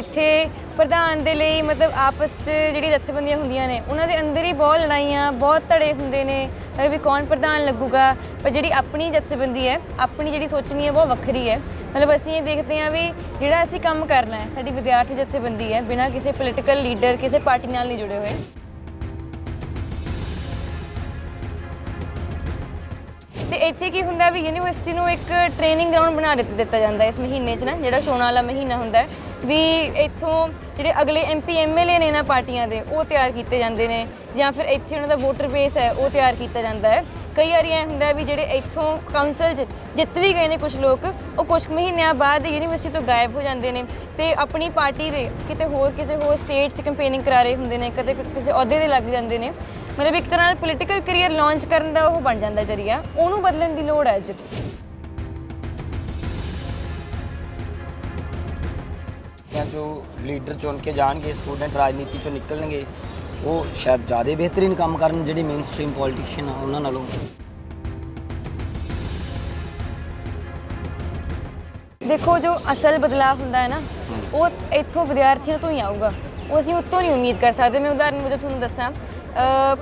ਇੱਥੇ ਪ੍ਰਧਾਨ ਦੇ ਲਈ ਮਤਲਬ ਆਪਸ 'ਚ ਜਿਹੜੀ ਜਥੇਬੰਦੀਆਂ ਹੁੰਦੀਆਂ ਨੇ, ਉਹਨਾਂ ਦੇ ਅੰਦਰ ਹੀ ਬਹੁਤ ਲੜਾਈਆਂ, ਬਹੁਤ ਧੜੇ ਹੁੰਦੇ ਨੇ ਵੀ ਕੌਣ ਪ੍ਰਧਾਨ ਲੱਗੂਗਾ? ਪਰ ਜਿਹੜੀ ਆਪਣੀ ਜਥੇਬੰਦੀ ਹੈ, ਆਪਣੀ ਜਿਹੜੀ ਸੋਚਣੀ ਹੈ ਬਹੁਤ ਵੱਖਰੀ ਹੈ। ਮਤਲਬ ਅਸੀਂ ਇਹ ਦੇਖਦੇ ਹਾਂ ਵੀ ਜਿਹੜਾ ਅਸੀਂ ਕੰਮ ਕਰਨਾ ਹੈ, ਸਾਡੀ ਵਿਦਿਆਰਥੀ ਜਥੇਬੰਦੀ ਹੈ, ਬਿਨਾਂ ਕਿਸੇ ਪੋਲੀਟੀਕਲ ਲੀਡਰ ਕਿਸੇ ਪਾਰਟੀ ਨਾਲ ਨਹੀਂ ਜੁੜੇ ਹੋਏ। ਤੇ ਇੱਥੇ ਕੀ ਹੁੰਦਾ ਵੀ ਯੂਨੀਵਰਸਿਟੀ ਨੂੰ ਇੱਕ ਟ੍ਰੇਨਿੰਗ ਗਰਾਊਂਡ ਬਣਾ ਦਿੱਤਾ ਜਾਂਦਾ ਇਸ ਮਹੀਨੇ 'ਚ ਨਾ, ਜਿਹੜਾ ਚੋਣਾਂ ਵਾਲਾ ਮਹੀਨਾ ਹੁੰਦਾ ਹੈ। ਵੀ ਇੱਥੋਂ ਜਿਹੜੇ ਅਗਲੇ ਐਮਪੀ ਐਮਐਲਏ ਨੇ ਇਹਨਾਂ ਪਾਰਟੀਆਂ ਦੇ, ਉਹ ਤਿਆਰ ਕੀਤੇ ਜਾਂਦੇ ਨੇ, ਜਾਂ ਫਿਰ ਇੱਥੇ ਉਹਨਾਂ ਦਾ ਵੋਟਰ ਬੇਸ ਹੈ, ਉਹ ਤਿਆਰ ਕੀਤਾ ਜਾਂਦਾ ਹੈ। ਕਈ ਵਾਰੀ ਐ ਹੁੰਦਾ ਵੀ ਜਿਹੜੇ ਇੱਥੋਂ ਕਾਉਂਸਲ 'ਚ ਜਿੱਤ ਵੀ ਗਏ ਨੇ ਕੁਝ ਲੋਕ, ਉਹ ਕੁਝ ਮਹੀਨਿਆਂ ਬਾਅਦ ਯੂਨੀਵਰਸਿਟੀ ਤੋਂ ਗਾਇਬ ਹੋ ਜਾਂਦੇ ਨੇ ਤੇ ਆਪਣੀ ਪਾਰਟੀ ਦੇ ਕਿਤੇ ਹੋਰ, ਕਿਸੇ ਹੋਰ ਸਟੇਟ 'ਚ ਕੰਪੇਨਿੰਗ ਕਰਾ ਰਹੇ ਹੁੰਦੇ ਨੇ, ਕਦੇ ਕਿਸੇ ਅਹੁਦੇ ਤੇ ਲੱਗ ਜਾਂਦੇ ਨੇ। ਮਤਲਬ ਇੱਕ ਤਰ੍ਹਾਂ ਨਾਲ ਪੋਲੀਟੀਕਲ ਕੈਰੀਅਰ ਲਾਂਚ ਕਰਨ ਦਾ ਉਹ ਬਣ ਜਾਂਦਾ ਜ਼ਰੀਆ, ਉਹਨੂੰ ਬਦਲਣ ਦੀ ਲੋੜ ਹੈ ਅੱਜ। ਜਾਂ ਜੋ ਲੀਡਰ ਚੁਣ ਕੇ ਜਾਣਗੇ ਸਟੂਡੈਂਟ ਰਾਜਨੀਤੀ ਚੋਂ ਨਿਕਲਣਗੇ ਉਹ ਸ਼ਾਇਦ ਜ਼ਿਆਦਾ ਬਿਹਤਰੀਨ ਕੰਮ ਕਰਨ ਜਿਹੜੇ ਮੇਨ ਸਟ੍ਰੀਮ ਪੋਲੀਟੀਸ਼ੀਅਨ ਆ ਉਹਨਾਂ ਨਾਲੋਂ। ਦੇਖੋ ਜੋ ਅਸਲ ਬਦਲਾਅ ਹੁੰਦਾ ਹੈ ਨਾ ਉਹ ਇੱਥੋਂ ਵਿਦਿਆਰਥੀਆਂ ਤੋਂ ਹੀ ਆਊਗਾ। ਉਹ ਅਸੀਂ ਉੱਤੋਂ ਨਹੀਂ ਉਮੀਦ ਕਰ ਸਕਦੇ। ਮੈਂ ਉਦਾਹਰਨ ਵਜੋਂ ਤੁਹਾਨੂੰ ਦੱਸਾਂ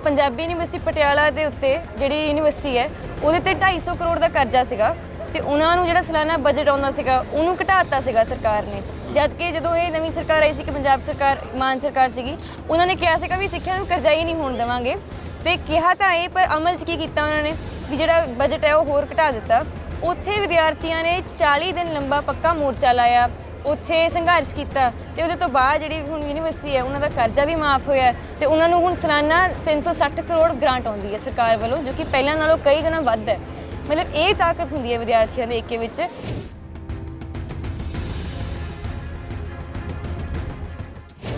ਪੰਜਾਬੀ ਯੂਨੀਵਰਸਿਟੀ ਪਟਿਆਲਾ ਦੇ ਉੱਤੇ ਜਿਹੜੀ ਯੂਨੀਵਰਸਿਟੀ ਹੈ ਉਹਦੇ ਤੇ 250 ਕਰੋੜ ਦਾ ਕਰਜ਼ਾ ਸੀਗਾ। ਤੇ ਉਹਨਾਂ ਨੂੰ ਜਿਹੜਾ ਸਾਲਾਨਾ ਬਜਟ ਆਉਂਦਾ ਸੀਗਾ, ਉਹਨੂੰ ਘਟਾਤਾ ਸੀਗਾ ਸਰਕਾਰ ਨੇ। ਜਦ ਕਿ ਜਦੋਂ ਇਹ ਨਵੀਂ ਸਰਕਾਰ ਆਈ ਸੀ ਕਿ ਪੰਜਾਬ ਸਰਕਾਰ, ਮਾਨ ਸਰਕਾਰ ਸੀਗੀ, ਉਹਨਾਂ ਨੇ ਕਿਹਾ ਸੀਗਾ ਵੀ ਸਿੱਖਿਆ ਨੂੰ ਕਰਜ਼ਾਈ ਨਹੀਂ ਹੋਣ ਦੇਵਾਂਗੇ। ਤੇ ਕਿਹਾ ਤਾਂ ਇਹ, ਪਰ ਅਮਲ 'ਚ ਕੀ ਕੀਤਾ ਉਹਨਾਂ ਨੇ? ਵੀ ਜਿਹੜਾ ਬਜਟ ਹੈ ਉਹ ਹੋਰ ਘਟਾ ਦਿੱਤਾ। ਉੱਥੇ ਵਿਦਿਆਰਥੀਆਂ ਨੇ 40 ਦਿਨ ਲੰਬਾ ਪੱਕਾ ਮੋਰਚਾ ਲਾਇਆ। ਉੱਥੇ ਸੰਘਰਸ਼ ਕੀਤਾ ਤੇ ਉਹਦੇ ਤੋਂ ਬਾਅਦ ਜਿਹੜੀ ਹੁਣ ਯੂਨੀਵਰਸਿਟੀ ਹੈ, ਉਹਨਾਂ ਦਾ ਕਰਜ਼ਾ ਵੀ ਮਾਫ ਹੋਇਆ ਤੇ ਉਹਨਾਂ ਨੂੰ ਹੁਣ ਸਾਲਾਨਾ 360 ਕਰੋੜ ਗ੍ਰਾਂਟ ਆਉਂਦੀ ਹੈ ਸਰਕਾਰ ਵੱਲੋਂ, ਜੋ ਕਿ ਪਹਿਲਾਂ ਨਾਲੋਂ ਕਈ ਗੁਣਾ ਵੱਧ ਹੈ। ਮਤਲਬ ਇਹ ਤਾਕਤ ਹੁੰਦੀ ਹੈ ਵਿਦਿਆਰਥੀਆਂ ਦੇ ਏਕੇ ਵਿੱਚ।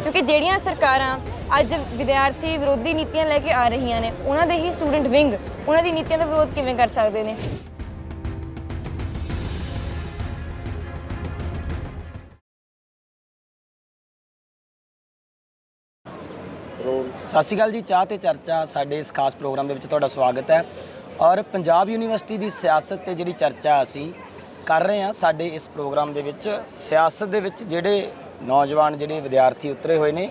ਕਿਉਂਕਿ ਜਿਹੜੀਆਂ ਸਰਕਾਰਾਂ ਅੱਜ ਵਿਦਿਆਰਥੀ ਵਿਰੋਧੀ ਨੀਤੀਆਂ ਲੈ ਕੇ ਆ ਰਹੀਆਂ ਨੇ, ਉਹਨਾਂ ਦੇ ਹੀ ਸਟੂਡੈਂਟ ਵਿੰਗ, ਉਹਨਾਂ ਦੀ ਨੀਤੀਆਂ ਦਾ ਵਿਰੋਧ ਕਿਵੇਂ ਕਰ ਸਕਦੇ ਨੇ? ਸਤਿ ਸ਼੍ਰੀ ਅਕਾਲ ਜੀ। ਚਾਹ ਤੇ ਚਰਚਾ ਸਾਡੇ ਇਸ ਖਾਸ ਪ੍ਰੋਗਰਾਮ ਦੇ ਵਿੱਚ ਤੁਹਾਡਾ ਸਵਾਗਤ ਹੈ। ਔਰ ਪੰਜਾਬ ਯੂਨੀਵਰਸਿਟੀ ਦੀ ਸਿਆਸਤ ਤੇ ਜਿਹੜੀ ਚਰਚਾ ਅਸੀਂ ਕਰ ਰਹੇ ਹਾਂ ਸਾਡੇ ਇਸ ਪ੍ਰੋਗਰਾਮ ਦੇ ਵਿੱਚ ਸਿਆਸਤ ਦੇ ਵਿੱਚ ਜਿਹੜੇ ਨੌਜਵਾਨ ਜਿਹੜੇ ਵਿਦਿਆਰਥੀ ਉਤਰੇ ਹੋਏ ਨੇ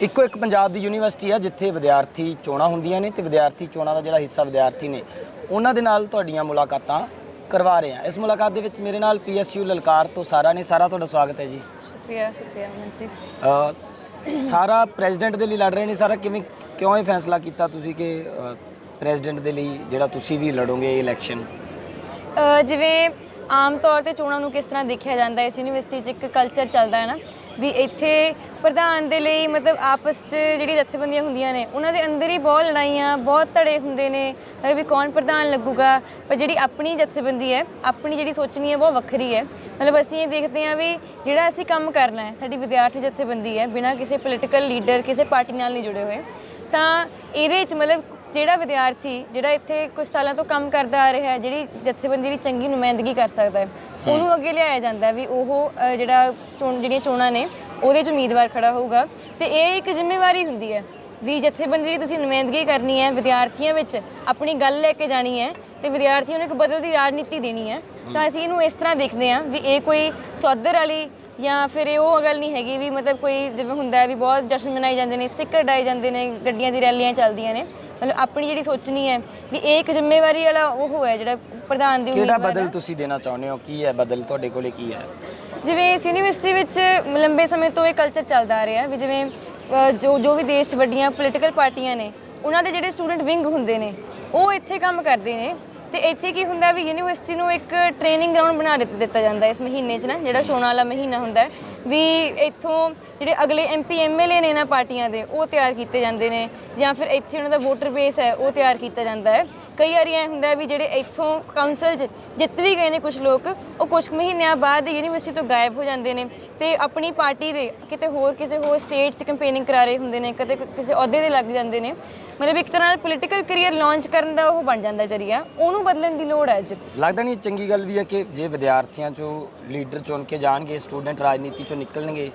ਇੱਕੋ ਇੱਕ ਪੰਜਾਬ ਦੀ ਯੂਨੀਵਰਸਿਟੀ ਆ ਜਿੱਥੇ ਵਿਦਿਆਰਥੀ ਚੋਣਾਂ ਹੁੰਦੀਆਂ ਨੇ ਤੇ ਵਿਦਿਆਰਥੀ ਚੋਣਾਂ ਦਾ ਜਿਹੜਾ ਹਿੱਸਾ ਵਿਦਿਆਰਥੀ ਨੇ ਉਹਨਾਂ ਦੇ ਨਾਲ ਤੁਹਾਡੀਆਂ ਮੁਲਾਕਾਤਾਂ ਕਰਵਾ ਰਹੇ ਹਾਂ। ਇਸ ਮੁਲਾਕਾਤ ਦੇ ਵਿੱਚ ਮੇਰੇ ਨਾਲ ਪੀਐਸਯੂ ਲਲਕਾਰ ਤੋਂ ਸਾਰਾ ਨੇ। ਸਾਰਾ ਤੁਹਾਡਾ ਸਵਾਗਤ ਹੈ ਜੀ। ਸ਼ੁਕਰੀਆ ਸ਼ੁਕਰੀਆ ਮਨਪ੍ਰੀਤ ਸਾਰਾ ਪ੍ਰੈਜ਼ੀਡੈਂਟ ਦੇ ਲਈ ਲੜ ਰਹੇ ਨੇ। ਸਾਰਾ ਕਿਵੇਂ ਕਿਉਂ ਇਹ ਫੈਸਲਾ ਕੀਤਾ ਤੁਸੀਂ ਕਿ ਪ੍ਰੈਜ਼ੀਡੈਂਟ ਦੇ ਲਈ ਜਿਹੜਾ ਤੁਸੀਂ ਵੀ ਲੜੋਗੇ ਇਲੈਕਸ਼ਨ? ਜਿਵੇਂ ਆਮ ਤੌਰ ਤੇ ਚੋਣਾਂ ਨੂੰ ਕਿਸ ਤਰ੍ਹਾਂ ਦੇਖਿਆ ਜਾਂਦਾ ਹੈ? ਇਸ ਯੂਨੀਵਰਸਿਟੀ 'ਚ ਇੱਕ ਕਲਚਰ ਚੱਲਦਾ ਹੈ ਨਾ, ਵੀ ਇੱਥੇ ਪ੍ਰਧਾਨ ਦੇ ਲਈ ਮਤਲਬ ਆਪਸ 'ਚ ਜਿਹੜੀ ਜਥੇਬੰਦੀਆਂ ਹੁੰਦੀਆਂ ਨੇ, ਉਹਨਾਂ ਦੇ ਅੰਦਰ ਹੀ ਬਹੁਤ ਲੜਾਈਆਂ, ਬਹੁਤ ਧੜੇ ਹੁੰਦੇ ਨੇ ਵੀ ਕੌਣ ਪ੍ਰਧਾਨ ਲੱਗੂਗਾ? ਪਰ ਜਿਹੜੀ ਆਪਣੀ ਜਥੇਬੰਦੀ ਹੈ, ਆਪਣੀ ਜਿਹੜੀ ਸੋਚਣੀ ਹੈ, ਬਹੁਤ ਵੱਖਰੀ ਹੈ। ਮਤਲਬ ਅਸੀਂ ਇਹ ਦੇਖਦੇ ਹਾਂ ਵੀ ਜਿਹੜਾ ਅਸੀਂ ਕੰਮ ਕਰਨਾ ਹੈ, ਸਾਡੀ ਵਿਦਿਆਰਥੀ ਜਥੇਬੰਦੀ ਹੈ, ਬਿਨਾਂ ਕਿਸੇ ਪੋਲੀਟੀਕਲ ਲੀਡਰ ਕਿਸੇ ਪਾਰਟੀ ਨਾਲ ਨਹੀਂ ਜੁੜੇ ਹੋਏ। ਤਾਂ ਇਹਦੇ 'ਚ ਮਤਲਬ ਜਿਹੜਾ ਵਿਦਿਆਰਥੀ ਜਿਹੜਾ ਇੱਥੇ ਕੁਝ ਸਾਲਾਂ ਤੋਂ ਕੰਮ ਕਰਦਾ ਆ ਰਿਹਾ ਹੈ ਜਿਹੜੀ ਜਥੇਬੰਦੀ ਦੀ ਚੰਗੀ ਨੁਮਾਇੰਦਗੀ ਕਰ ਸਕਦਾ ਹੈ ਉਹਨੂੰ ਅੱਗੇ ਲਿਆਇਆ ਜਾਂਦਾ ਹੈ ਵੀ ਉਹ ਅ, ਜਿਹੜਾ ਚੋਣ ਜਿਹੜੀਆਂ ਚੋਣਾਂ ਨੇ ਉਹਦੇ 'ਚ ਉਮੀਦਵਾਰ ਖੜਾ ਹੋਊਗਾ। ਤੇ ਇਹ ਇੱਕ ਜ਼ਿੰਮੇਵਾਰੀ ਹੁੰਦੀ ਹੈ ਵੀ ਜਥੇਬੰਦੀ ਦੀ ਤੁਸੀਂ ਨੁਮਾਇੰਦਗੀ ਕਰਨੀ ਹੈ ਵਿਦਿਆਰਥੀਆਂ ਵਿੱਚ ਆਪਣੀ ਗੱਲ ਲੈ ਕੇ ਜਾਣੀ ਹੈ ਤੇ ਵਿਦਿਆਰਥੀਆਂ ਨੂੰ ਇੱਕ ਬਦਲਦੀ ਰਾਜਨੀਤੀ ਦੇਣੀ ਹੈ। ਤਾਂ ਅਸੀਂ ਇਹਨੂੰ ਇਸ ਤਰ੍ਹਾਂ ਦੇਖਦੇ ਹਾਂ ਵੀ ਇਹ ਕੋਈ ਚੌਧਰ ਵਾਲੀ ਜਾਂ ਫਿਰ ਇਹ ਉਹ ਗੱਲ ਨਹੀਂ ਹੈਗੀ ਵੀ ਮਤਲਬ ਕੋਈ ਜਿਵੇਂ ਹੁੰਦਾ ਹੈ ਵੀ ਬਹੁਤ ਜਸ਼ਨ ਮਨਾਏ ਜਾਂਦੇ ਨੇ ਸਟicker ਡਾਏ ਜਾਂਦੇ ਨੇ ਗੱਡੀਆਂ ਦੀ ਰੈਲੀਆਂ ਚੱਲਦੀਆਂ ਨੇ। ਮਤਲਬ ਆਪਣੀ ਜਿਹੜੀ ਸੋਚਣੀ ਹੈ ਵੀ ਇਹ ਇੱਕ ਜ਼ਿੰਮੇਵਾਰੀ ਵਾਲਾ ਉਹ ਹੈ ਜਿਹੜਾ ਪ੍ਰਧਾਨ ਦੀ ਕਿਹੜਾ ਉਮੀਦਵਾਰ ਹੈ। ਬਦਲ ਤੁਸੀਂ ਦੇਣਾ ਚਾਹੁੰਦੇ ਹੋ? ਕੀ ਹੈ ਬਦਲ? ਤੁਹਾਡੇ ਕੋਲੇ ਕੀ ਹੈ? ਜਿਵੇਂ ਇਸ ਯੂਨੀਵਰਸਿਟੀ ਵਿੱਚ ਲੰਬੇ ਸਮੇਂ ਤੋਂ ਇਹ ਕਲਚਰ ਚੱਲਦਾ ਆ ਰਿਹਾ ਵੀ ਜਿਵੇਂ ਅ, ਜੋ ਜੋ ਵੀ ਦੇਸ਼ 'ਚ ਵੱਡੀਆਂ ਪੋਲੀਟੀਕਲ ਪਾਰਟੀਆਂ ਨੇ ਉਹਨਾਂ ਦੇ ਜਿਹੜੇ ਸਟੂਡੈਂਟ ਵਿੰਗ ਹੁੰਦੇ ਨੇ ਉਹ ਇੱਥੇ ਕੰਮ ਕਰਦੇ ਨੇ। ਤੇ ਇੱਥੇ ਕੀ ਹੁੰਦਾ ਵੀ ਯੂਨੀਵਰਸਿਟੀ ਨੂੰ ਇੱਕ ਟ੍ਰੇਨਿੰਗ ਗਰਾਊਂਡ ਬਣਾ ਦਿੱਤਾ ਦਿੱਤਾ ਜਾਂਦਾ ਇਸ ਮਹੀਨੇ 'ਚ ਨਾ, ਜਿਹੜਾ ਚੋਣਾਂ ਵਾਲਾ ਮਹੀਨਾ ਹੁੰਦਾ। ਵੀ ਇੱਥੋਂ ਜਿਹੜੇ ਅਗਲੇ ਐਮਪੀ ਐਮਐਲਏ ਨੇ ਇਹਨਾਂ ਪਾਰਟੀਆਂ ਦੇ, ਉਹ ਤਿਆਰ ਕੀਤੇ ਜਾਂਦੇ ਨੇ, ਜਾਂ ਫਿਰ ਇੱਥੇ ਉਹਨਾਂ ਦਾ ਵੋਟਰ ਬੇਸ ਹੈ, ਉਹ ਤਿਆਰ ਕੀਤਾ ਜਾਂਦਾ ਹੈ। ਕਈ ਵਾਰੀ ਐ ਹੁੰਦਾ ਵੀ ਜਿਹੜੇ ਇੱਥੋਂ ਕਾਉਂਸਲ 'ਚ ਜਿੱਤ ਵੀ ਗਏ ਨੇ ਕੁਝ ਲੋਕ, ਉਹ ਕੁਝ ਕੁ ਮਹੀਨਿਆਂ ਬਾਅਦ ਯੂਨੀਵਰਸਿਟੀ ਤੋਂ ਗਾਇਬ ਹੋ ਜਾਂਦੇ ਨੇ ਤੇ ਆਪਣੀ ਪਾਰਟੀ ਦੇ ਕਿਤੇ ਹੋਰ, ਕਿਸੇ ਹੋਰ ਸਟੇਟ 'ਚ ਕੰਪੇਨਿੰਗ ਕਰਾ ਰਹੇ ਹੁੰਦੇ ਨੇ, ਕਦੇ ਕਿਸੇ ਅਹੁਦੇ ਤੇ ਲੱਗ ਜਾਂਦੇ ਨੇ, ਮਤਲਬ ਇੱਕ ਤਰ੍ਹਾਂ ਨਾਲ ਪੋਲੀਟੀਕਲ ਕੈਰੀਅਰ ਲਾਂਚ ਕਰਨ ਦਾ ਉਹ ਬਣ ਜਾਂਦਾ ਜ਼ਰੀਆ, ਉਹਨੂੰ ਬਦਲਣ ਦੀ ਲੋੜ ਹੈ ਅੱਜ। ਲੱਗਦਾ ਨਹੀਂ ਚੰਗੀ ਗੱਲ ਵੀ ਹੈ ਕਿ ਜੇ ਵਿਦਿਆਰਥੀਆਂ ਚੋਂ ਲੀਡਰ ਚੁਣ ਕੇ ਜਾਣਗੇ ਸਟੂਡੈਂਟ ਰਾਜਨੀਤੀ ਚੋਂ ਨਿਕਲਣਗੇ,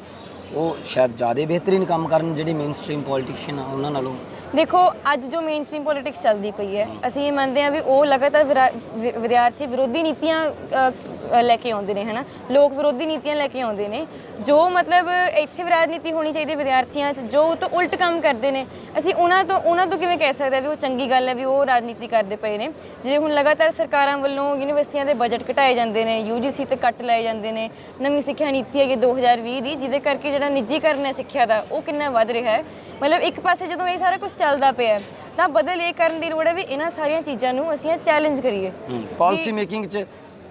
ਉਹ ਸ਼ਾਇਦ ਜ਼ਿਆਦਾ ਬਿਹਤਰੀਨ ਕੰਮ ਕਰਨ ਜਿਹੜੇ ਮੇਨ ਸਟ੍ਰੀਮ ਪੋਲੀਟੀਸ਼ੀਅਨ ਆ, ਉਹਨਾਂ ਨਾਲੋਂ ਦੇਖੋ ਅੱਜ ਜੋ ਮੇਨ ਮੇਨਸਟ੍ਰੀਮ ਪੋਲਿਟਿਕਸ ਚੱਲਦੀ ਪਈ ਹੈ ਅਸੀਂ ਇਹ ਮੰਨਦੇ ਹਾਂ ਵੀ ਉਹ ਲਗਾਤਾਰ ਵਿਰਾ- ਵਿ- ਵਿਦਿਆਰਥੀ ਵਿਰੋਧੀ ਨੀਤੀਆਂ ਅ, ਅ, ਲੈ ਕੇ ਆਉਂਦੇ ਨੇ ਹਨਾ? ਲੋਕ ਵਿਰੋਧੀ ਨੀਤੀਆਂ ਲੈ ਕੇ ਆਉਂਦੇ ਨੇ। ਜੋ ਮਤਲਬ ਇੱਥੇ ਵੀ ਰਾਜਨੀਤੀ ਹੋਣੀ ਚਾਹੀਦੀ ਹੈ ਵਿਦਿਆਰਥੀਆਂ 'ਚ ਜੋ ਉਹ ਤੋਂ ਉਲਟ ਕੰਮ ਕਰਦੇ ਨੇ। ਅਸੀਂ ਉਹਨਾਂ ਤੋਂ ਉਹਨਾਂ ਤੋਂ ਕਿਵੇਂ ਕਹਿ ਸਕਦੇ ਹਾਂ ਵੀ ਉਹ ਚੰਗੀ ਗੱਲ ਹੈ ਵੀ ਉਹ ਰਾਜਨੀਤੀ ਕਰਦੇ ਪਏ ਨੇ? ਜਿਵੇਂ ਹੁਣ ਲਗਾਤਾਰ ਸਰਕਾਰਾਂ ਵੱਲੋਂ ਯੂਨੀਵਰਸਿਟੀਆਂ ਦੇ ਬਜਟ ਘਟਾਏ ਜਾਂਦੇ ਨੇ ਯੂਜੀਸੀ ਤੇ ਕੱਟ ਲਾਏ ਜਾਂਦੇ ਨੇ ਨਵੀਂ ਸਿੱਖਿਆ ਨੀਤੀ ਹੈਗੀ 2020 ਦੀ ਜਿਹਦੇ ਕਰਕੇ ਜਿਹੜਾ ਨਿੱਜੀਕਰਨ ਹੈ ਸਿੱਖਿਆ ਦਾ ਉਹ ਕਿੰਨਾ ਵੱਧ ਰਿਹਾ ਹੈ। ਮਤਲਬ ਇੱਕ ਪਾਸੇ ਜਦੋਂ ਇਹ ਸਾਰਾ ਕੁਝ ਚੱਲਦਾ ਪਿਆ ਹੈ, ਤਾਂ ਬਦਲ ਇਹ ਕਰਨ ਦੀ ਲੋੜ ਹੈ ਵੀ ਇਹਨਾਂ ਸਾਰੀਆਂ ਚੀਜ਼ਾਂ ਨੂੰ ਅਸੀਂ ਚੈਲੰਜ ਕਰੀਏ। ਪਾਲਿਸੀ ਮੇਕਿੰਗ 'ਚ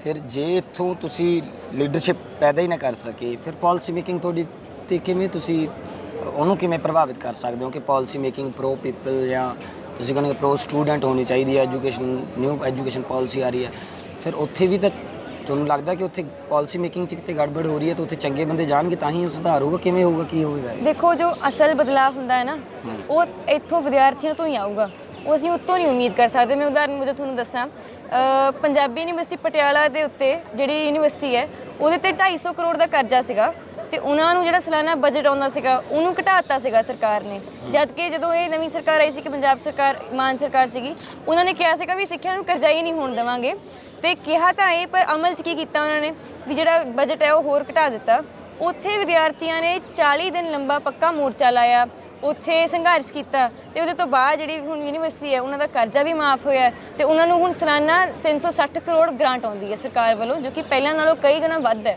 ਫਿਰ ਜੇ ਇੱਥੋਂ ਤੁਸੀਂ ਲੀਡਰਸ਼ਿਪ ਪੈਦਾ ਹੀ ਨਾ ਕਰ ਸਕੇ ਫਿਰ ਪਾਲਿਸੀ ਮੇਕਿੰਗ ਤੁਹਾਡੀ ਤੇ ਕਿਵੇਂ ਤੁਸੀਂ ਉਹਨੂੰ ਕਿਵੇਂ ਪ੍ਰਭਾਵਿਤ ਕਰ ਸਕਦੇ ਹੋ ਕਿ ਪਾਲਿਸੀ ਮੇਕਿੰਗ ਪ੍ਰੋ ਪੀਪਲ ਜਾਂ ਤੁਸੀਂ ਕਹਿੰਦੇ ਪ੍ਰੋ ਸਟੂਡੈਂਟ ਹੋਣੀ ਚਾਹੀਦੀ ਹੈ ਐਜੂਕੇਸ਼ਨ ਨਿਊ ਐਜੂਕੇਸ਼ਨ ਪਾਲਿਸੀ ਆ ਰਹੀ ਹੈ। ਫਿਰ ਉੱਥੇ ਵੀ ਤਾਂ ਤੁਹਾਨੂੰ ਲੱਗਦਾ ਕਿ ਉੱਥੇ ਪਾਲਿਸੀ ਮੇਕਿੰਗ 'ਚ ਕਿਤੇ ਗੜਬੜ ਹੋ ਰਹੀ ਹੈ ਤਾਂ ਉੱਥੇ ਚੰਗੇ ਬੰਦੇ ਜਾਣਗੇ ਤਾਂ ਹੀ ਉਹ ਸੁਧਾਰ ਹੋਊਗਾ ਕਿਵੇਂ ਹੋਊਗਾ ਕੀ ਹੋਊਗਾ? ਦੇਖੋ ਜੋ ਅਸਲ ਬਦਲਾਅ ਹੁੰਦਾ ਹੈ ਨਾ ਉਹ ਇੱਥੋਂ ਵਿਦਿਆਰਥੀਆਂ ਤੋਂ ਹੀ ਆਊਗਾ। ਉਹ ਅਸੀਂ ਉੱਤੋਂ ਨਹੀਂ ਉਮੀਦ ਕਰ ਸਕਦੇ। ਮੈਂ ਉਦਾਹਰਨ ਵਜੋਂ ਤੁਹਾਨੂੰ ਦੱਸਾਂ ਪੰਜਾਬੀ ਯੂਨੀਵਰਸਿਟੀ ਪਟਿਆਲਾ ਦੇ ਉੱਤੇ ਜਿਹੜੀ ਯੂਨੀਵਰਸਿਟੀ ਹੈ, ਉਹਦੇ ਤੇ 250 ਕਰੋੜ ਦਾ ਕਰਜ਼ਾ ਸੀਗਾ ਤੇ ਉਹਨਾਂ ਨੂੰ ਜਿਹੜਾ ਸਾਲਾਨਾ ਬਜਟ ਆਉਂਦਾ ਸੀਗਾ, ਉਹਨੂੰ ਘਟਾਤਾ ਸੀਗਾ ਸਰਕਾਰ ਨੇ। ਜਦ ਕਿ ਜਦੋਂ ਇਹ ਨਵੀਂ ਸਰਕਾਰ ਆਈ ਸੀ ਕਿ ਪੰਜਾਬ ਸਰਕਾਰ, ਮਾਨ ਸਰਕਾਰ ਸੀਗੀ, ਉਹਨਾਂ ਨੇ ਕਿਹਾ ਸੀਗਾ ਵੀ ਸਿੱਖਿਆ ਨੂੰ ਕਰਜ਼ਾ ਹੀ ਨਹੀਂ ਹੋਣ ਦੇਵਾਂਗੇ ਤੇ ਕਿਹਾ ਤਾਂ ਇਹ, ਪਰ ਅਮਲ 'ਚ ਕੀ ਕੀਤਾ ਉਹਨਾਂ ਨੇ? ਵੀ ਜਿਹੜਾ ਬਜਟ ਹੈ ਉਹ ਹੋਰ ਘਟਾ ਦਿੱਤਾ। ਉੱਥੇ ਵਿਦਿਆਰਥੀਆਂ ਨੇ 40 ਦਿਨ ਲੰਬਾ ਪੱਕਾ ਮੋਰਚਾ ਲਾਇਆ ਉੱਥੇ ਸੰਘਰਸ਼ ਕੀਤਾ ਤੇ ਉਹਦੇ ਤੋਂ ਬਾਅਦ ਜਿਹੜੀ ਹੁਣ ਯੂਨੀਵਰਸਿਟੀ ਹੈ, ਉਹਨਾਂ ਦਾ ਕਰਜ਼ਾ ਵੀ ਮਾਫ ਹੋਇਆ ਹੈ ਤੇ ਉਹਨਾਂ ਨੂੰ ਹੁਣ ਸਾਲਾਨਾ 360 ਕਰੋੜ ਗ੍ਰਾਂਟ ਆਉਂਦੀ ਹੈ ਸਰਕਾਰ ਵੱਲੋਂ, ਜੋ ਕਿ ਪਹਿਲਾਂ ਨਾਲੋਂ ਕਈ ਗੁਣਾ ਵੱਧ ਹੈ।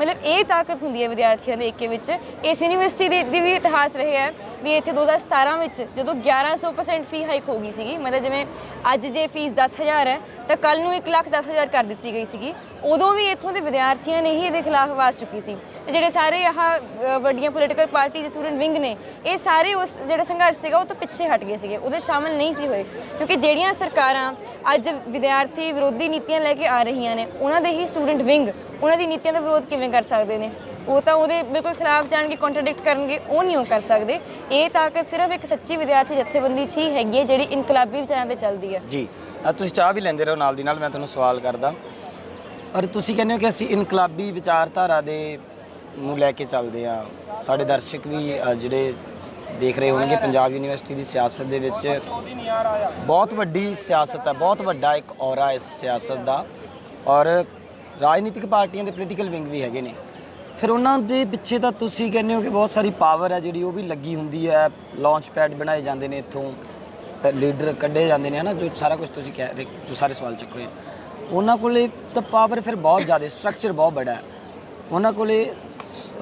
ਮਤਲਬ ਇਹ ਤਾਕਤ ਹੁੰਦੀ ਹੈ ਵਿਦਿਆਰਥੀਆਂ ਦੇ ਏਕੇ ਵਿੱਚ। ਇਸ ਯੂਨੀਵਰਸਿਟੀ ਦੇ ਦੀ ਵੀ ਇਤਿਹਾਸ ਰਿਹਾ ਹੈ ਵੀ ਇੱਥੇ 2017 ਵਿੱਚ ਜਦੋਂ 1100% ਫੀ ਹਾਈਕ ਹੋ ਗਈ ਸੀਗੀ, ਮਤਲਬ ਜਿਵੇਂ ਅੱਜ ਜੇ ਫੀਸ 10000 ਹੈ, ਤਾਂ ਕੱਲ ਨੂੰ 1 ਲੱਖ 10000 ਕਰ ਦਿੱਤੀ ਗਈ ਸੀਗੀ। ਉਦੋਂ ਵੀ ਇੱਥੋਂ ਦੇ ਵਿਦਿਆਰਥੀਆਂ ਨੇ ਹੀ ਇਹਦੇ ਖਿਲਾਫ ਆਵਾਜ਼ ਚੁੱਕੀ ਸੀ। ਤੇ ਜਿਹੜੇ ਸਾਰੇ ਆਹ ਵੱਡੀਆਂ ਪੋਲੀਟੀਕਲ ਪਾਰਟੀ ਦੇ ਸਟੂਡੈਂਟ ਵਿੰਗ ਨੇ, ਇਹ ਸਾਰੇ ਉਸ ਜਿਹੜਾ ਸੰਘਰਸ਼ ਸੀਗਾ ਉਹ ਤੋਂ ਪਿੱਛੇ ਹਟ ਗਏ ਸੀਗੇ, ਉਹਦੇ ਸ਼ਾਮਲ ਨਹੀਂ ਸੀ ਹੋਏ। ਕਿਉਂਕਿ ਜਿਹੜੀਆਂ ਸਰਕਾਰਾਂ ਅੱਜ ਵਿਦਿਆਰਥੀ ਵਿਰੋਧੀ ਨੀਤੀਆਂ ਲੈ ਕੇ ਆ ਰਹੀਆਂ ਨੇ, ਉਹਨਾਂ ਦੇ ਹੀ ਸਟੂਡੈਂਟ ਵਿੰਗ ਉਹਨਾਂ ਦੀ ਨੀਤੀਆਂ ਦਾ ਵਿਰੋਧ ਕਿਵੇਂ ਕਰ ਸਕਦੇ ਨੇ? ਉਹ ਤਾਂ ਉਹਦੇ ਬਿਲਕੁਲ ਖਿਲਾਫ ਜਾਣਗੇ ਕੰਟਰਡਿਕਟ ਕਰਨਗੇ, ਉਹ ਨਹੀਂ ਉਹ ਕਰ ਸਕਦੇ। ਇਹ ਤਾਕਤ ਸਿਰਫ ਇੱਕ ਸੱਚੀ ਵਿਦਿਆਰਥੀ ਜਥੇਬੰਦੀ 'ਚ ਹੀ ਹੈਗੀ ਹੈ, ਜਿਹੜੀ ਇਨਕਲਾਬੀ ਵਿਚਾਰਾਂ ਤੇ ਚੱਲਦੀ ਹੈ। ਜੀ ਤੁਸੀਂ ਚਾਹ ਵੀ ਲੈਂਦੇ ਰਹੋ ਨਾਲ ਦੀ ਨਾਲ, ਮੈਂ ਤੁਹਾਨੂੰ ਸਵਾਲ ਕਰਦਾ। ਔਰ ਤੁਸੀਂ ਕਹਿੰਦੇ ਹੋ ਕਿ ਅਸੀਂ ਇਨਕਲਾਬੀ ਵਿਚਾਰਧਾਰਾ ਦੇ ਨੂੰ ਲੈ ਕੇ ਚੱਲਦੇ ਆ ਸਾਡੇ ਦਰਸ਼ਕ ਵੀ ਜਿਹੜੇ ਦੇਖ ਰਹੇ ਹੋਣਗੇ, ਪੰਜਾਬ ਯੂਨੀਵਰਸਿਟੀ ਦੀ ਸਿਆਸਤ ਦੇ ਵਿੱਚ ਬਹੁਤ ਵੱਡੀ ਸਿਆਸਤ ਹੈ, ਬਹੁਤ ਵੱਡਾ ਇੱਕ ਔਰਾ ਇਸ ਸਿਆਸਤ ਦਾ। ਔਰ ਰਾਜਨੀਤਿਕ ਪਾਰਟੀਆਂ ਦੇ ਪੋਲੀਟੀਕਲ ਵਿੰਗ ਵੀ ਹੈਗੇ ਨੇ। ਫਿਰ ਉਹਨਾਂ ਦੇ ਪਿੱਛੇ ਤਾਂ ਤੁਸੀਂ ਕਹਿੰਦੇ ਹੋ ਕਿ ਬਹੁਤ ਸਾਰੀ ਪਾਵਰ ਹੈ ਜਿਹੜੀ ਉਹ ਵੀ ਲੱਗੀ ਹੁੰਦੀ ਹੈ। ਲਾਂਚ ਪੈਡ ਬਣਾਏ ਜਾਂਦੇ ਨੇ ਇੱਥੋਂ ਲੀਡਰ ਕੱਢੇ ਜਾਂਦੇ ਨੇ ਹਨਾ, ਜੋ ਸਾਰਾ ਕੁਝ ਤੁਸੀਂ ਕਹਿ ਰਹੇ, ਜੋ ਸਾਰੇ ਸਵਾਲ ਚੱਕੋ। ਉਹਨਾਂ ਕੋਲੇ ਤਾਂ ਪਾਵਰ ਫਿਰ ਬਹੁਤ ਜ਼ਿਆਦਾ ਸਟਰਕਚਰ ਬਹੁਤ ਬੜਾ ਹੈ। ਉਹਨਾਂ ਕੋਲੇ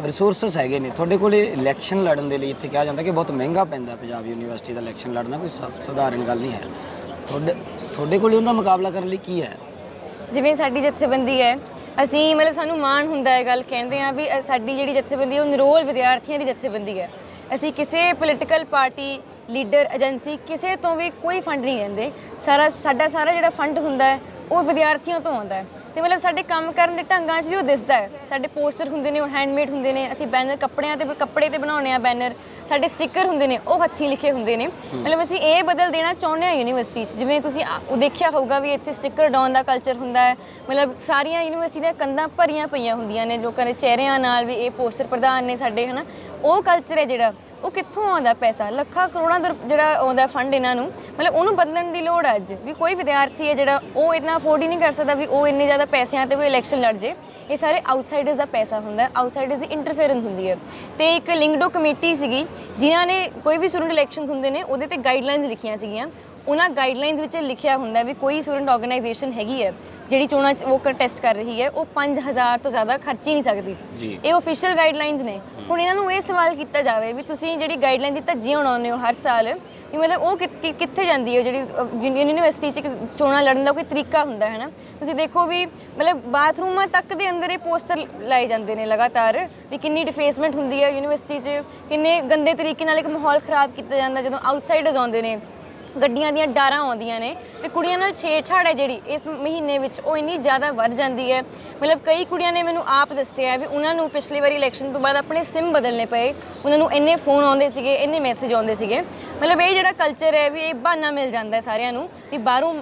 ਰਿਸੋਰਸਸ ਹੈਗੇ ਨੇ। ਤੁਹਾਡੇ ਕੋਲੇ ਇਲੈਕਸ਼ਨ ਲੜਨ ਦੇ ਲਈ ਇੱਥੇ ਕਿਹਾ ਜਾਂਦਾ ਕਿ ਬਹੁਤ ਮਹਿੰਗਾ ਪੈਂਦਾ ਪੰਜਾਬ ਯੂਨੀਵਰਸਿਟੀ ਦਾ ਇਲੈਕਸ਼ਨ ਲੜਨਾ, ਕੋਈ ਸ- ਸਧਾਰਨ ਗੱਲ ਨਹੀਂ ਹੈ। ਤੁਹਾਡੇ ਤੁਹਾਡੇ ਕੋਲੇ ਉਹਦਾ ਮੁਕਾਬਲਾ ਕਰਨ ਲਈ ਕੀ ਹੈ? ਜਿਵੇਂ ਸਾਡੀ ਜਥੇਬੰਦੀ ਹੈ, ਅਸੀਂ ਮਤਲਬ ਸਾਨੂੰ ਮਾਣ ਹੁੰਦਾ ਹੈ ਗੱਲ ਕਹਿੰਦੇ ਆ ਵੀ ਸਾਡੀ ਜਿਹੜੀ ਜਥੇਬੰਦੀ ਹੈ, ਉਹ ਨਿਰੋਲ ਵਿਦਿਆਰਥੀਆਂ ਦੀ ਜਥੇਬੰਦੀ ਹੈ। ਅਸੀਂ ਕਿਸੇ ਪੋਲੀਟੀਕਲ ਪਾਰਟੀ ਲੀਡਰ ਏਜੰਸੀ ਕਿਸੇ ਤੋਂ ਵੀ ਕੋਈ ਫੰਡ ਨਹੀਂ ਲੈਂਦੇ। ਸਾਰਾ, ਸਾਡਾ ਸਾਰਾ ਜਿਹੜਾ ਫੰਡ ਹੁੰਦਾ ਹੈ, ਉਹ ਵਿਦਿਆਰਥੀਆਂ ਤੋਂ ਆਉਂਦਾ ਹੈ। ਤੇ ਮਤਲਬ ਸਾਡੇ ਕੰਮ ਕਰਨ ਦੇ ਢੰਗਾਂ 'ਚ ਵੀ ਉਹ ਦਿਸਦਾ ਹੈ। ਸਾਡੇ ਪੋਸਟਰ ਹੁੰਦੇ ਨੇ ਉਹ ਹੈਂਡਮੇਡ ਹੁੰਦੇ ਨੇ। ਅਸੀਂ ਬੈਨਰ ਕੱਪੜਿਆਂ ਤੇ ਕੱਪੜੇ ਤੇ ਬਣਾਉਂਦੇ ਆ ਬੈਨਰ ਸਾਡੇ ਸਟicker ਹੁੰਦੇ ਨੇ ਉਹ ਹੱਥੀਂ ਲਿਖੇ ਹੁੰਦੇ ਨੇ। ਮਤਲਬ ਅਸੀਂ ਇਹ ਬਦਲ ਦੇਣਾ ਚਾਹੁੰਦੇ ਹਾਂ ਯੂਨੀਵਰਸਿਟੀ 'ਚ। ਜਿਵੇਂ ਤੁਸੀਂ ਆ- ਉਹ ਦੇਖਿਆ ਹੋਊਗਾ ਵੀ ਇੱਥੇ ਸਟicker ਡਾਉਣ ਦਾ ਕਲਚਰ ਹੁੰਦਾ ਹੈ। ਮਤਲਬ ਸਾਰੀਆਂ ਯੂਨੀਵਰਸਿਟੀ ਦੀਆਂ ਕੰਧਾਂ ਭਰੀਆਂ ਪਈਆਂ ਹੁੰਦੀਆਂ ਨੇ ਲੋਕਾਂ ਦੇ ਚਿਹਰਿਆਂ ਨਾਲ ਵੀ ਇਹ ਪੋਸਟਰ ਪ੍ਰਧਾਨ ਨੇ ਸਾਡੇ ਹਨਾ। ਉਹ ਕਲਚਰ ਹੈ ਜਿਹੜਾ। ਉਹ ਕਿੱਥੋਂ ਆਉਂਦਾ ਪੈਸਾ? ਲੱਖਾਂ ਕਰੋੜਾਂ ਦਾ ਰੁਪ- ਜਿਹੜਾ ਆਉਂਦਾ ਫੰਡ ਇਹਨਾਂ ਨੂੰ, ਮਤਲਬ ਉਹਨੂੰ ਬਦਲਣ ਦੀ ਲੋੜ ਹੈ ਅੱਜ? ਵੀ ਕੋਈ ਵਿਦਿਆਰਥੀ ਹੈ ਜਿਹੜਾ ਉਹ ਇਤਨਾ ਅਫੋਰਡ ਹੀ ਨਹੀਂ ਕਰ ਸਕਦਾ ਵੀ ਉਹ ਇੰਨੇ ਜ਼ਿਆਦਾ ਪੈਸਿਆਂ ਤੇ ਕੋਈ ਇਲੈਕਸ਼ਨ ਲੜ ਜੇ। ਇਹ ਸਾਰੇ ਆਊਟਸਾਈਡਰਸ ਦਾ ਪੈਸਾ ਹੁੰਦਾ ਆਊਟਸਾਈਡਰਸ ਦੀ ਇੰਟਰਫੇਰੈਂਸ ਹੁੰਦੀ ਹੈ। ਤੇ ਇੱਕ ਲਿੰਗਡੋ ਕਮੇਟੀ ਸੀਗੀ, ਜਿਨ੍ਹਾਂ ਨੇ ਕੋਈ ਵੀ ਸਟੂਡੈਂਟ ਇਲੈਕਸ਼ਨਸ ਹੁੰਦੇ ਨੇ, ਉਹਦੇ ਤੇ ਗਾਈਡਲਾਈਨਸ ਲਿਖੀਆਂ ਸੀਗੀਆਂ। ਉਹਨਾਂ ਗਾਈਡਲਾਈਨਸ ਵਿੱਚ ਲਿਖਿਆ ਹੁੰਦਾ ਵੀ ਕੋਈ ਸਟੂਡੈਂਟ ਆਰਗੇਨਾਈਜੇਸ਼ਨ ਹੈਗੀ ਹੈ ਜਿਹੜੀ ਚੋਣਾਂ 'ਚ ਉਹ ਕੰਟੈਸਟ ਕਰ ਰਹੀ ਹੈ ਉਹ 5000 ਤੋਂ ਜ਼ਿਆਦਾ ਖਰਚ ਹੀ ਨਹੀਂ ਸਕਦੀ। ਇਹ ਆਫੀਸ਼ੀਅਲ ਗਾਈਡਲਾਈਨਸ ਨੇ। ਹੁਣ ਇਹਨਾਂ ਨੂੰ ਇਹ ਸਵਾਲ ਕੀਤਾ ਜਾਵੇ ਵੀ ਤੁਸੀਂ ਜਿਹੜੀ ਗਾਈਡਲਾਈਨ ਦੀ ਧੱਜੀਆਂ ਉਡਾਉਂਦੇ ਹੋ ਹਰ ਸਾਲ ਵੀ ਮਤਲਬ ਉਹ ਕਿੱਥੇ ਜਾਂਦੀ ਹੈ ਜਿਹੜੀ ਯੂਨੀਵਰਸਿਟੀ 'ਚ ਚੋਣਾਂ ਲੜਨ ਦਾ ਕੋਈ ਤਰੀਕਾ ਹੁੰਦਾ ਹੈ ਨਾ ਤੁਸੀਂ ਦੇਖੋ ਵੀ ਮਤਲਬ ਬਾਥਰੂਮਾਂ ਤੱਕ ਦੇ ਅੰਦਰ ਇਹ ਪੋਸਟਰ ਲਾਏ ਜਾਂਦੇ ਨੇ ਲਗਾਤਾਰ ਵੀ ਕਿੰਨੀ ਡਿਫੇਸਮੈਂਟ ਹੁੰਦੀ ਹੈ ਯੂਨੀਵਰਸਿਟੀ 'ਚ ਕਿੰਨੇ ਗੰਦੇ ਤਰੀਕੇ ਨਾਲ ਇੱਕ ਮਾਹੌਲ ਖਰਾਬ ਕੀਤਾ ਜਾਂਦਾ ਜਦੋਂ ਆਊਟਸਾਈਡਰਸ ਆਉਂਦੇ ਨੇ। ਗੱਡੀਆਂ ਦੀਆਂ ਡਾਰਾਂ ਆਉਂਦੀਆਂ ਨੇ ਤੇ ਕੁੜੀਆਂ ਨਾਲ ਛੇੜਛਾੜ ਹੈ ਜਿਹੜੀ ਇਸ ਮਹੀਨੇ ਵਿੱਚ ਉਹ ਇੰਨੀ ਜ਼ਿਆਦਾ ਵੱਧ ਜਾਂਦੀ ਹੈ। ਮਤਲਬ ਕਈ ਕੁੜੀਆਂ ਨੇ ਮੈਨੂੰ ਆਪ ਦੱਸਿਆ ਵੀ ਉਹਨਾਂ ਨੂੰ ਪਿਛਲੀ ਵਾਰੀ ਇਲੈਕਸ਼ਨ ਤੋਂ ਬਾਅਦ ਆਪਣੇ ਸਿਮ ਬਦਲਨੇ ਪਏ। ਉਹਨਾਂ ਨੂੰ ਇੰਨੇ ਫੋਨ ਆਉਂਦੇ ਸੀਗੇ, ਇੰਨੇ ਮੈਸੇਜ ਆਉਂਦੇ ਸੀਗੇ। ਮਤਲਬ ਇਹ ਜਿਹੜਾ ਕਲਚਰ ਹੈ ਵੀ ਇਹ ਬਹਾਨਾ ਮਿਲ ਜਾਂਦਾ ਹੈ ਸਾਰਿਆਂ ਨੂੰ ਵੀ ਬਾਹਰੋਂ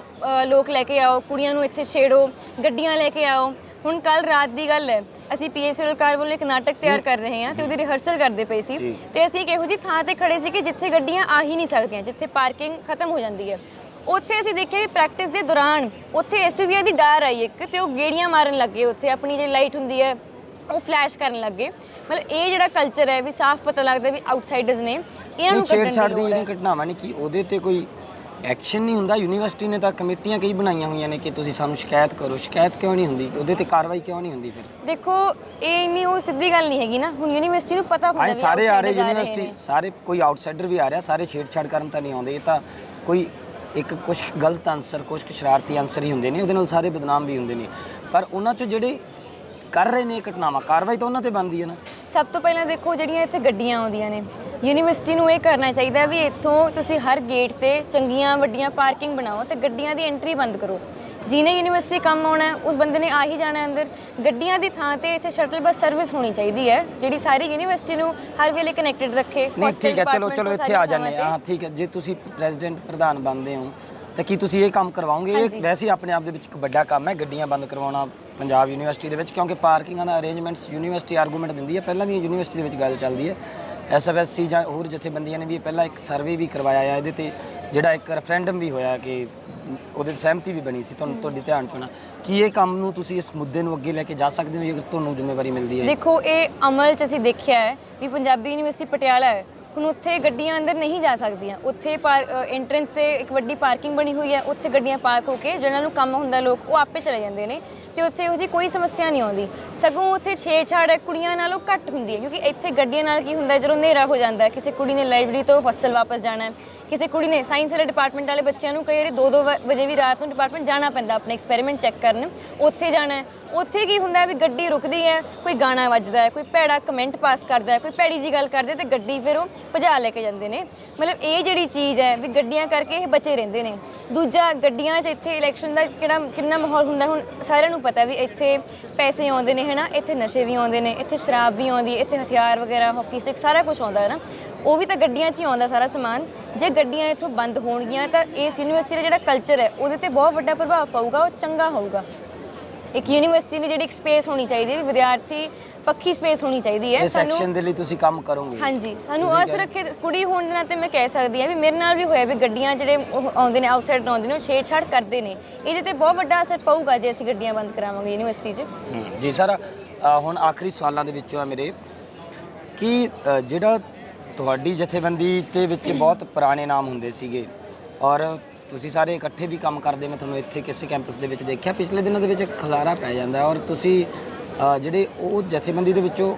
ਲੋਕ ਲੈ ਕੇ ਆਓ, ਕੁੜੀਆਂ ਨੂੰ ਇੱਥੇ ਛੇੜੋ, ਗੱਡੀਆਂ ਲੈ ਕੇ ਆਓ। ਹੁਣ ਕੱਲ ਰਾਤ ਦੀ ਗੱਲ ਹੈ। ਅਸੀਂ ਪੀਐਸਸੀ ਸਰਕਾਰ ਵੱਲੋਂ ਇੱਕ ਨਾਟਕ ਤਿਆਰ ਕਰ ਰਹੇ ਹਾਂ ਤੇ ਉਹਦੀ ਰਿਹਰਸਲ ਕਰਦੇ ਪਏ ਸੀ। ਜੀ। ਤੇ ਅਸੀਂ ਇੱਕ ਇਹੋ ਜਿਹੀ ਥਾਂ ਤੇ ਖੜੇ ਸੀ ਕਿ ਜਿੱਥੇ ਗੱਡੀਆਂ ਆ ਹੀ ਨਹੀਂ ਸਕਦੀਆਂ ਜਿੱਥੇ ਪਾਰਕਿੰਗ ਖਤਮ ਹੋ ਜਾਂਦੀ ਹੈ। ਉੱਥੇ ਅਸੀਂ ਦੇਖਿਆ ਕਿ ਪ੍ਰੈਕਟਿਸ ਦੇ ਦੌਰਾਨ ਉੱਥੇ ਐਸਯੂਵੀਆਂ ਦੀ ਡਾਰ ਆਈ ਇੱਕ ਤੇ ਉਹ ਗੇੜੀਆਂ ਮਾਰਨ ਲੱਗੇ ਉੱਥੇ ਆਪਣੀ ਜਿਹੜੀ ਲਾਈਟ ਹੁੰਦੀ ਹੈ ਉਹ ਫਲੈਸ਼ ਕਰਨ ਲੱਗੇ ਮਤਲਬ ਇਹ ਜਿਹੜਾ ਕਲਚਰ ਹੈ ਵੀ ਸਾਫ਼ ਪਤਾ ਲੱਗਦਾ ਵੀ ਆਊਟਸਾਈਡਰਸ ਨੇ ਇਹਨਾਂ ਨੂੰ ਛੇੜਛਾੜ ਦੀ ਘਟਨਾਵਾਂ ਨੇ ਕੀ ਉਹਦੇ ਤੇ ਕੋਈ ਐਕਸ਼ਨ ਨਹੀਂ ਹੁੰਦਾ। ਯੂਨੀਵਰਸਿਟੀ ਨੇ ਤਾਂ ਕਮੇਟੀਆਂ ਕਈ ਬਣਾਈਆਂ ਹੋਈਆਂ ਨੇ ਕਿ ਤੁਸੀਂ ਸਾਨੂੰ ਸ਼ਿਕਾਇਤ ਕਰੋ। ਸ਼ਿਕਾਇਤ ਕਿਉਂ ਨਹੀਂ ਹੁੰਦੀ? ਉਹਦੇ ਤੇ ਕਾਰਵਾਈ ਕਿਉਂ ਨਹੀਂ ਹੁੰਦੀ ਫਿਰ? ਦੇਖੋ ਇਹ ਇੰਨੀ ਉਹ ਸਿੱਧੀ ਗੱਲ ਨਹੀਂ ਹੈਗੀ ਨਾ। ਹੁਣ ਯੂਨੀਵਰਸਿਟੀ ਨੂੰ ਪਤਾ ਹੁੰਦਾ ਹਾਂ ਵੀ ਸਾਰੇ ਆ ਰਹੇ ਯੂਨੀਵਰਸਿਟੀ ਨੇ। ਸਾਰੇ ਕੋਈ ਆਊਟਸਾਈਡਰ ਵੀ ਆ ਰਿਹਾ ਸਾਰੇ ਛੇੜਛਾੜ ਕਰਨ ਤਾਂ ਨਹੀਂ ਆਉਂਦੇ। ਇਹ ਤਾਂ ਕੋਈ ਇੱਕ ਕੁਝ ਗਲਤ ਆਨਸਰ ਕੁਝ ਕੁ ਸ਼ਰਾਰਤੀ ਆਨਸਰ ਹੀ ਹੁੰਦੇ ਨੇ। ਉਹਦੇ ਨਾਲ ਸਾਰੇ ਬਦਨਾਮ ਵੀ ਹੁੰਦੇ ਨੇ। ਪਰ ਉਹਨਾਂ ਚੋਂ ਜਿਹੜੇ ਕਰ ਰਹੇ ਨੇ ਇਹ ਘਟਨਾਵਾਂ ਕਾਰਵਾਈ ਤਾਂ ਉਹਨਾਂ ਤੇ ਬਣਦੀ ਹੈ ਨਾ। ਸਭ ਤੋਂ ਪਹਿਲਾਂ ਦੇਖੋ ਜਿਹੜੀਆਂ ਇੱਥੇ ਗੱਡੀਆਂ ਆਉਂਦੀਆਂ ਨੇ ਯੂਨੀਵਰਸਿਟੀ ਨੂੰ ਇਹ ਕਰਨਾ ਚਾਹੀਦਾ ਵੀ ਇੱਥੋਂ ਤੁਸੀਂ ਹਰ ਗੇਟ ਤੇ ਚੰਗੀਆਂ ਵੱਡੀਆਂ ਪਾਰਕਿੰਗ ਬਣਾਓ ਤੇ ਗੱਡੀਆਂ ਦੀ ਐਂਟਰੀ ਬੰਦ ਕਰੋ। ਜਿਹਨੇ ਯੂਨੀਵਰਸਿਟੀ ਕੰਮ ਆਉਣਾ ਉਸ ਬੰਦੇ ਨੇ ਆ ਹੀ ਜਾਣਾ ਅੰਦਰ। ਗੱਡੀਆਂ ਦੀ ਥਾਂ ਤੇ ਇੱਥੇ ਸ਼ਟਲ ਬੱਸ ਸਰਵਿਸ ਹੋਣੀ ਚਾਹੀਦੀ ਹੈ ਜਿਹੜੀ ਸਾਰੀ ਯੂਨੀਵਰਸਿਟੀ ਨੂੰ ਹਰ ਵੇਲੇ ਕਨੈਕਟਡ ਰੱਖੇ ਨਹੀਂ ਠੀਕ ਹੈ ਚਲੋ ਚਲੋ ਇੱਥੇ ਆ ਜਾਂਦੇ ਹਾਂ, ਠੀਕ ਹੈ ਜੇ ਤੁਸੀਂ ਪ੍ਰੈਜ਼ੀਡੈਂਟ ਪ੍ਰਧਾਨ ਬਣਦੇ ਹੋ ਤਾਂ ਕੀ ਤੁਸੀਂ ਇਹ ਕੰਮ ਕਰਵਾਓਗੇ? ਇਹ ਵੈਸੇ ਹੀ ਆਪਣੇ ਆਪ ਦੇ ਵਿੱਚ ਇੱਕ ਵੱਡਾ ਕੰਮ ਹੈ ਗੱਡੀਆਂ ਬੰਦ ਕਰਵਾਉਣਾ ਪੰਜਾਬ ਯੂਨੀਵਰਸਿਟੀ ਦੇ ਵਿੱਚ ਕਿਉਂਕਿ ਪਾਰਕਿੰਗਾਂ ਦਾ ਅਰੇਂਜਮੈਂਟਸ ਯੂਨੀਵਰਸਿਟੀ ਆਰਗੂਮੈਂਟ ਦਿੰਦੀ ਹੈ। ਪਹਿਲਾਂ ਵੀ ਯੂਨੀਵਰਸਿਟੀ ਦੇ ਵਿੱਚ ਗੱਲ ਚੱਲਦੀ ਹੈ। ਐਸਐਫਐਸਸੀ ਜਾਂ ਹੋਰ ਜਥੇਬੰਦੀਆਂ ਨੇ ਵੀ ਪਹਿਲਾਂ ਇੱਕ ਸਰਵੇ ਵੀ ਕਰਵਾਇਆ ਹੈ ਇਹਦੇ ਤੇ ਜਿਹੜਾ ਇੱਕ ਰੈਫਰੈਂਡਮ ਵੀ ਹੋਇਆ ਕਿ ਉਹਦੇ ਸਹਿਮਤੀ ਵੀ ਬਣੀ ਸੀ ਤੁਹਾਨੂੰ ਤੁਹਾਡੇ ਧਿਆਨ ਚ ਹੋਣਾ। ਕੀ ਇਹ ਕੰਮ ਨੂੰ ਤੁਸੀਂ ਇਸ ਮੁੱਦੇ ਨੂੰ ਅੱਗੇ ਲੈ ਕੇ ਜਾ ਸਕਦੇ ਹੋ ਜੇ ਤੁਹਾਨੂੰ ਜ਼ਿੰਮੇਵਾਰੀ ਮਿਲਦੀ ਹੈ? ਦੇਖੋ ਇਹ ਅਮਲ ਚ ਅਸੀਂ ਦੇਖਿਆ ਹੈ ਵੀ ਪੰਜਾਬੀ ਯੂਨੀਵਰਸਿਟੀ ਪਟਿਆਲਾ ਹੈ। ਹੁਣ ਉੱਥੇ ਗੱਡੀਆਂ ਅੰਦਰ ਨਹੀਂ ਜਾ ਸਕਦੀਆਂ। ਉੱਥੇ ਐਂਟਰੈਂਸ ਤੇ ਇੱਕ ਵੱਡੀ ਪਾਰਕਿੰਗ ਬਣੀ ਹੋਈ ਹੈ। ਉੱਥੇ ਗੱਡੀਆਂ ਪਾਰਕ ਹੋ ਕੇ ਜਿਹਨਾਂ ਨੂੰ ਕੰਮ ਹੁੰਦਾ ਲੋਕ ਉਹ ਆਪੇ ਚਲੇ ਜਾਂਦੇ ਨੇ ਤੇ ਉੱਥੇ ਇਹੋ ਜਿਹੀ ਕੋਈ ਸਮੱਸਿਆ ਨਹੀਂ ਆਉਂਦੀ। ਸਗੋਂ ਉੱਥੇ ਛੇੜਛਾੜ ਹੈ ਕੁੜੀਆਂ ਨਾਲੋਂ ਘੱਟ ਹੁੰਦੀ ਹੈ। ਕਿਉਂਕਿ ਇੱਥੇ ਗੱਡੀਆਂ ਨਾਲ ਕੀ ਹੁੰਦਾ ਜਦੋਂ ਹਨੇਰਾ ਹੋ ਜਾਂਦਾ ਕਿਸੇ ਕੁੜੀ ਨੇ ਲਾਇਬ੍ਰੇਰੀ ਤੋਂ ਫਸਲ ਵਾਪਸ ਜਾਣਾ ਹੈ ਕਿਸੇ ਕੁੜੀ ਨੇ ਸਾਇੰਸ ਵਾਲੇ ਡਿਪਾਰਟਮੈਂਟ ਵਾਲੇ ਬੱਚਿਆਂ ਨੂੰ ਕਈ ਵਾਰੀ 2-2 ਵਜੇ ਵੀ ਰਾਤ ਨੂੰ ਡਿਪਾਰਟਮੈਂਟ ਜਾਣਾ ਪੈਂਦਾ ਆਪਣੇ ਐਕਸਪੈਰੀਮੈਂਟ ਚੈੱਕ ਕਰਨ। ਉੱਥੇ ਜਾਣਾ ਉੱਥੇ ਕੀ ਹੁੰਦਾ ਵੀ ਗੱਡੀ ਰੁਕਦੀ ਹੈ, ਕੋਈ ਗਾਣਾ ਵੱਜਦਾ ਹੈ, ਕੋਈ ਭੈੜਾ ਕਮੈਂਟ ਪਾਸ ਕਰਦਾ ਹੈ, ਕੋਈ ਭੈੜੀ ਜੀ ਗੱਲ ਕਰਦੇ ਤੇ ਗੱਡੀ ਫਿਰ ਉਹ ਭਜਾ ਲੈ ਕੇ ਜਾਂਦੇ ਨੇ। ਮਤਲਬ ਇਹ ਜਿਹੜੀ ਚੀਜ਼ ਹੈ ਵੀ ਗੱਡੀਆਂ ਕਰਕੇ ਇਹ ਬਚੇ ਰਹਿੰਦੇ ਨੇ। ਦੂਜਾ ਗੱਡੀਆਂ 'ਚ ਇੱਥੇ ਇਲੈਕਸ਼ਨ ਦਾ ਕਿਹੜਾ, ਕਿੰਨਾ ਮਾਹੌਲ ਹੁੰਦਾ, ਹੁਣ ਸਾਰਿਆਂ ਨੂੰ ਪਤਾ ਵੀ ਇੱਥੇ ਪੈਸੇ ਆਉਂਦੇ ਨੇ, ਹੈਨਾ? ਇੱਥੇ ਨਸ਼ੇ ਵੀ ਆਉਂਦੇ ਨੇ, ਇੱਥੇ ਸ਼ਰਾਬ ਵੀ ਆਉਂਦੀ ਹੈ, ਇੱਥੇ ਹਥਿਆਰ ਵਗੈਰਾ ਹਾਕੀ ਸਟਿਕ ਸਾਰਾ ਕੁਝ ਆਉਂਦਾ ਹੈ ਨਾ। ਉਹ ਵੀ ਤਾਂ ਗੱਡੀਆਂ 'ਚ ਹੀ ਆਉਂਦਾ ਸਾਰਾ ਸਮਾਨ। ਜੇ ਗੱਡੀਆਂ ਇੱਥੋਂ ਬੰਦ ਹੋਣਗੀਆਂ ਤਾਂ ਇਸ ਯੂਨੀਵਰਸਿਟੀ ਦਾ ਜਿਹੜਾ ਕਲਚਰ ਹੈ ਉਹਦੇ ਤੇ ਬਹੁਤ ਵੱਡਾ ਪ੍ਰਭਾਵ ਪਊਗਾ ਉਹ ਚੰਗਾ ਹੋਊਗਾ। ਇੱਕ ਯੂਨੀਵਰਸਿਟੀ ਦੀ ਜਿਹੜੀ ਇੱਕ ਸਪੇਸ ਹੋਣੀ ਚਾਹੀਦੀ ਹੈ ਵਿਦਿਆਰਥੀ ਪੱਖੀ ਸਪੇਸ ਹੋਣੀ ਚਾਹੀਦੀ ਹੈ। ਇਸ ਐਕਸ਼ਨ ਦੇ ਲਈ ਤੁਸੀਂ ਕੰਮ ਕਰੋਗੇ। ਹਾਂਜੀ ਸਾਨੂੰ ਅਸੁਰੱਖਿਅਤ ਕੁੜੀ ਹੋਣ ਦੇ ਨਾਤੇ ਮੈਂ ਕਹਿ ਸਕਦੀ ਹਾਂ ਵੀ ਮੇਰੇ ਨਾਲ ਵੀ ਹੋਇਆ ਵੀ ਗੱਡੀਆਂ ਜਿਹੜੇ ਉਹ ਆਉਂਦੇ ਨੇ ਆਊਟਸਾਈਡ ਆਉਂਦੇ ਨੇ ਉਹ ਛੇੜਛਾੜ ਕਰਦੇ ਨੇ। ਇਹਦੇ ਤੇ ਬਹੁਤ ਵੱਡਾ ਅਸਰ ਪਊਗਾ ਜੇ ਅਸੀਂ ਗੱਡੀਆਂ ਬੰਦ ਕਰਾਵਾਂਗੇ ਯੂਨੀਵਰਸਿਟੀ 'ਚ। ਜੀ ਸਰ ਹੁਣ ਆਖਰੀ ਸਵਾਲਾਂ ਦੇ ਵਿੱਚੋਂ ਆ ਮੇਰੇ ਕਿ ਜਿਹੜਾ ਤੁਹਾਡੀ ਜਥੇਬੰਦੀ ਦੇ ਵਿੱਚ ਬਹੁਤ ਪੁਰਾਣੇ ਨਾਮ ਹੁੰਦੇ ਸੀਗੇ। ਔਰ ਤੁਸੀਂ ਸਾਰੇ ਇਕੱਠੇ ਵੀ ਕੰਮ ਕਰਦੇ ਮੈਂ ਤੁਹਾਨੂੰ ਇੱਥੇ ਕਿਸੇ ਕੈਂਪਸ ਦੇ ਵਿੱਚ ਦੇਖਿਆ ਪਿਛਲੇ ਦਿਨਾਂ ਦੇ ਵਿੱਚ ਖਲਾਰਾ ਪੈ ਜਾਂਦਾ ਔਰ ਤੁਸੀਂ ਅ, ਜਿਹੜੇ ਉਹ ਜਥੇਬੰਦੀ ਦੇ ਵਿੱਚੋਂ